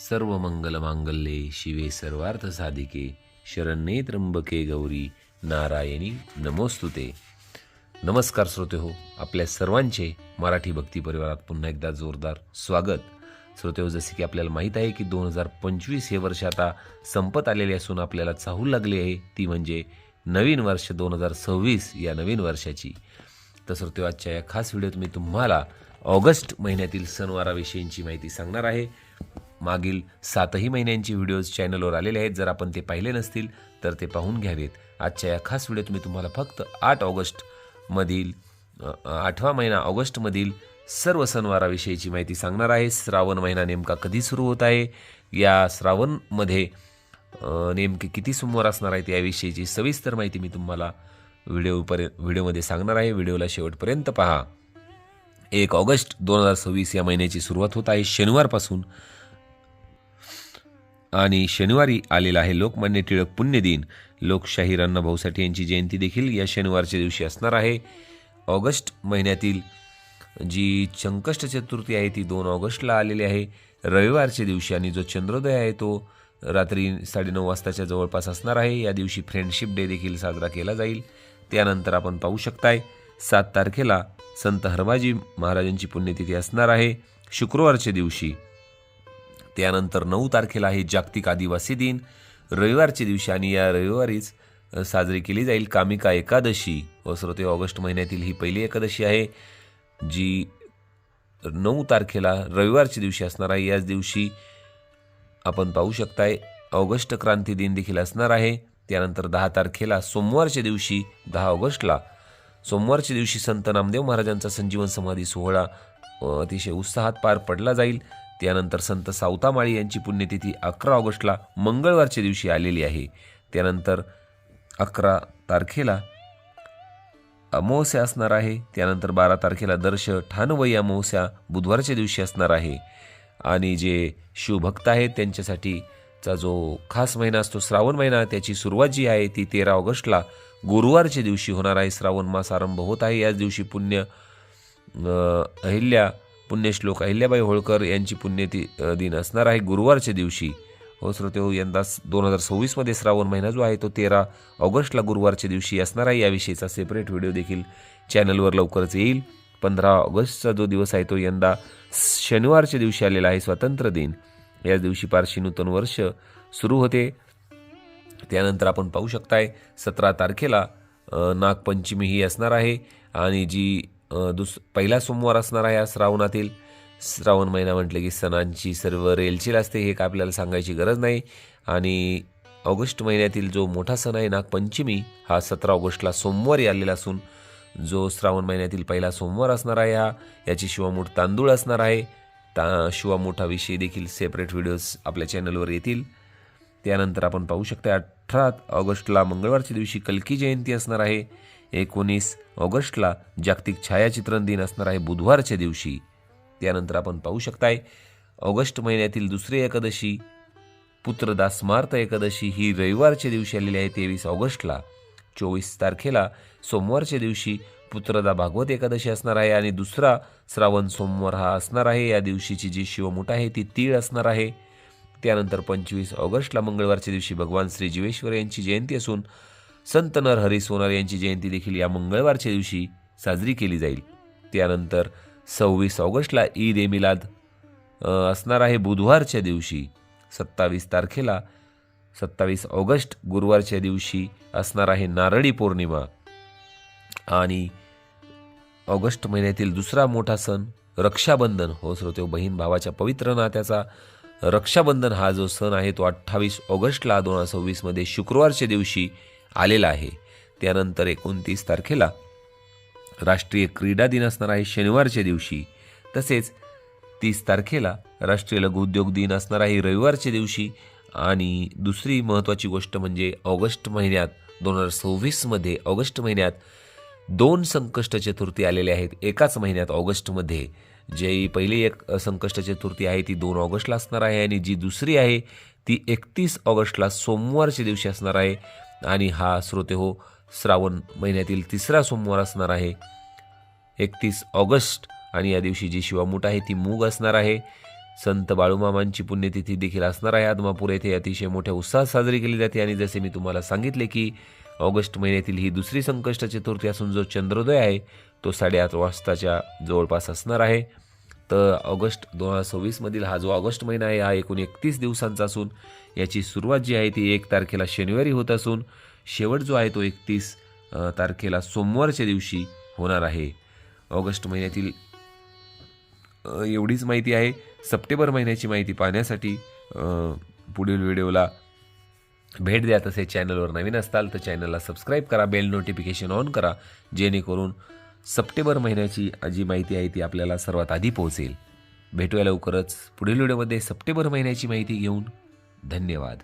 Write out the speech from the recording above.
सर्व मंगल मांगल्ये शिवे सर्वार्थ साधिके शरण्ये त्र्यंबके गौरी नारायणी नमोस्तुते. नमस्कार श्रोते हो आपल्या सर्वांचे मराठी भक्ती परिवारात पुन्हा एकदा जोरदार स्वागत. श्रोते हो जसे की आपल्याला माहीत आहे की दोन हजार पंचवीस हे वर्ष आता संपत आलेले असून आपल्याला चाहू लागली आहे ती म्हणजे नवीन वर्ष दोन हजार सव्वीस या नवीन वर्षाची. तर श्रोते हो, आजच्या या खास व्हिडिओत मी तुम्हाला ऑगस्ट महिन्यातील सणवाराविषयींची माहिती सांगणार आहे. मागील सातही महिन्यांची व्हिडिओज चॅनलवर आलेले आहेत. जर आपण ते पाहिले नसतील तर ते पाहून घ्यावेत. आजच्या या खास व्हिडिओत मी तुम्हाला फक्त आठ ऑगस्टमधील आठवा महिना ऑगस्टमधील सर्व सणवाराविषयीची माहिती सांगणार आहे. श्रावण महिना नेमका कधी सुरू होत आहे? या श्रावणमध्ये नेमके किती सोमवार असणार आहेत याविषयीची सविस्तर माहिती मी तुम्हाला व्हिडिओपर्यंत व्हिडिओमध्ये सांगणार आहे. व्हिडिओला शेवटपर्यंत पहा. एक ऑगस्ट दोन हजार सव्वीस या महिन्याची सुरुवात होत आहे. शनिवारपासून आणि शनिवारी आलेला आहे लोकमान्य टिळक पुण्यदिन. लोकशाहीर अण्णाभाऊ साठे यांची जयंती देखील या शनिवारच्या दिवशी असणार आहे. ऑगस्ट महिन्यातील जी संकष्ट चतुर्थी आहे ती दोन ऑगस्टला आलेली आहे. रविवारच्या दिवशी आणि जो चंद्रोदय आहे तो रात्री साडेनऊ वाजताच्या जवळपास असणार आहे. या दिवशी फ्रेंडशिप डे देखील साजरा केला जाईल. त्यानंतर आपण पाहू शकताय सात तारखेला संत हरबाजी महाराजांची पुण्यतिथी असणार आहे. शुक्रवारच्या दिवशी त्यानंतर नऊ तारखेला आहे जागतिक आदिवासी दिन. रविवारच्या दिवशी आणि या रविवारीच साजरी केली जाईल कामिका एकादशी. व श्रोते ऑगस्ट महिन्यातील ही पहिली एकादशी आहे जी नऊ तारखेला रविवारच्या दिवशी असणार आहे. याच दिवशी आपण पाहू शकताय ऑगस्ट क्रांती दिन देखील असणार आहे. त्यानंतर दहा तारखेला सोमवारच्या दिवशी दहा ऑगस्टला सोमवारच्या दिवशी संत नामदेव महाराजांचा संजीवन समाधी सोहळा अतिशय उत्साहात पार पडला जाईल. त्यानंतर संत सावतामाळी यांची पुण्यतिथी अकरा ऑगस्टला मंगळवारच्या दिवशी आलेली आहे. त्यानंतर अकरा तारखेला अमावस्या असणार आहे. त्यानंतर बारा तारखेला दर्श ठाणवई अमावस्या बुधवारच्या दिवशी असणार आहे. आणि जे शिवभक्त आहेत त्यांच्यासाठीचा जो खास महिना असतो श्रावण महिना त्याची सुरुवात जी आहे ती तेरा ऑगस्टला गुरुवारच्या दिवशी होणार आहे. श्रावण मास आरंभ होत आहे. याच दिवशी पुण्य अहिल्या पुण्यश्लोक. अहिल्याबाई होळकर यांची पुण्यती दिन असणार आहे गुरुवारच्या दिवशी. हो श्रोते हो यंदा दोन हजार सव्वीसमध्ये श्रावण महिना जो आहे तो तेरा ऑगस्टला गुरुवारच्या दिवशी असणार आहे. याविषयीचा सेपरेट व्हिडिओ देखील चॅनलवर लवकरच येईल. पंधरा ऑगस्टचा जो दिवस आहे तो यंदा शनिवारच्या दिवशी आलेला आहे स्वातंत्र्य दिन. याच दिवशी पारशी नूतन वर्ष सुरू होते. त्यानंतर आपण पाहू शकताय सतरा तारखेला नागपंचमी ही असणार आहे. आणि जी दुस पहिला सोमवार असणार आहे या श्रावणातील. श्रावण महिना म्हटलं की सणांची सर्व रेलचेल असते हे का आपल्याला सांगायची गरज नाही. आणि ऑगस्ट महिन्यातील जो मोठा सण आहे नागपंचमी हा सतरा ऑगस्टला सोमवारी आलेला असून जो श्रावण महिन्यातील पहिला सोमवार असणार आहे हा याची शिवामूठ तांदूळ असणार आहे. ता शिवामूठाविषयी देखील सेपरेट व्हिडिओज आपल्या चॅनलवर येतील. त्यानंतर आपण पाहू शकता अठरा ऑगस्टला मंगळवारच्या दिवशी कल्की जयंती असणार आहे. एकोणीस ऑगस्टला जागतिक छायाचित्रण दिन असणार आहे बुधवारच्या दिवशी. त्यानंतर आपण पाहू शकताय ऑगस्ट महिन्यातील दुसरी एकादशी पुत्रदासमार्थ एकादशी ही रविवारच्या दिवशी आलेली आहे तेवीस ऑगस्टला. चोवीस तारखेला सोमवारच्या दिवशी पुत्रदा भागवत एकादशी असणार आहे आणि दुसरा श्रावण सोमवार हा असणार आहे. या दिवशीची जी शिवमुठ आहे ती तीळ असणार आहे. त्यानंतर पंचवीस ऑगस्टला मंगळवारच्या दिवशी भगवान श्री जीवेश्वर यांची जयंती असून संत नरहरी सोनार यांची जयंती देखील या मंगळवारच्या दिवशी साजरी केली जाईल. त्यानंतर सव्वीस ऑगस्टला ईद ए मिलाद असणार आहे बुधवारच्या दिवशी सत्तावीस तारखेला सत्तावीस ऑगस्ट गुरुवारच्या दिवशी असणार आहे नारळी पौर्णिमा आणि ऑगस्ट महिन्यातील दुसरा मोठा सण रक्षाबंधन. हो श्रोते हो, बहीण भावाच्या पवित्र नात्याचा रक्षाबंधन हा जो सण आहे तो अठ्ठावीस ऑगस्टला दोन हजार सव्वीसमध्ये शुक्रवारच्या दिवशी आलेला आहे. त्यानंतर एकोणतीस तारखेला राष्ट्रीय क्रीडा दिन असणार आहे शनिवारच्या दिवशी. तसेच तीस तारखेला राष्ट्रीय लघुउद्योग दिन असणार आहे रविवारच्या दिवशी. आणि दुसरी महत्त्वाची गोष्ट म्हणजे ऑगस्ट महिन्यात दोन हजार सव्वीसमध्ये ऑगस्ट महिन्यात दोन संकष्ट चतुर्थी आलेले आहेत. एकाच महिन्यात ऑगस्टमध्ये जी पहिली एक संकष्ट चतुर्थी आहे ती दोन ऑगस्टला असणार आहे आणि जी दुसरी आहे ती एकतीस ऑगस्टला सोमवारच्या दिवशी असणार आहे. आणि हा श्रोते हो श्रावण महिन्यातील तिसरा सोमवार असणार आहे. एकतीस ऑगस्ट आणि या दिवशी जी शिवामूठ आहे ती मूग असणार आहे. संत बाळूमामांची पुण्यतिथी देखील असणार आहे. आदमापूर येथे अतिशय मोठ्या उत्साहात साजरी केली जाते. आणि जसे मी तुम्हाला सांगितले की ऑगस्ट महिन्यातील ही दुसरी संकष्ट चतुर्थी असून जो चंद्रोदय आहे तो साडेआठ वाजताच्या जवळपास असणार आहे. तर ऑगस्ट दोन हजार सव्वीसमधील हा जो ऑगस्ट महिना आहे हा एकूण एकतीस दिवसांचा असून याची सुरुवात जी आहे ती एक तारखेला शनिवारी होत असून शेवट जो आहे तो एकतीस तारखेला सोमवारच्या दिवशी होणार आहे. ऑगस्ट महिन्यातील एवढीच माहिती आहे. सप्टेंबर महिन्याची माहिती पाहण्यासाठी पुढील व्हिडिओला भेट द्या. तसे चॅनलवर नवीन असताल तर चॅनलला सबस्क्राईब करा बेल नोटिफिकेशन ऑन करा जेणेकरून सप्टेंबर महिन्याची जी माहिती आहे ती आपल्याला सर्वात आधी पोहोचेल. भेटूया लवकरच पुढील व्हिडिओमध्ये सप्टेंबर महिन्याची माहिती घेऊन. धन्यवाद.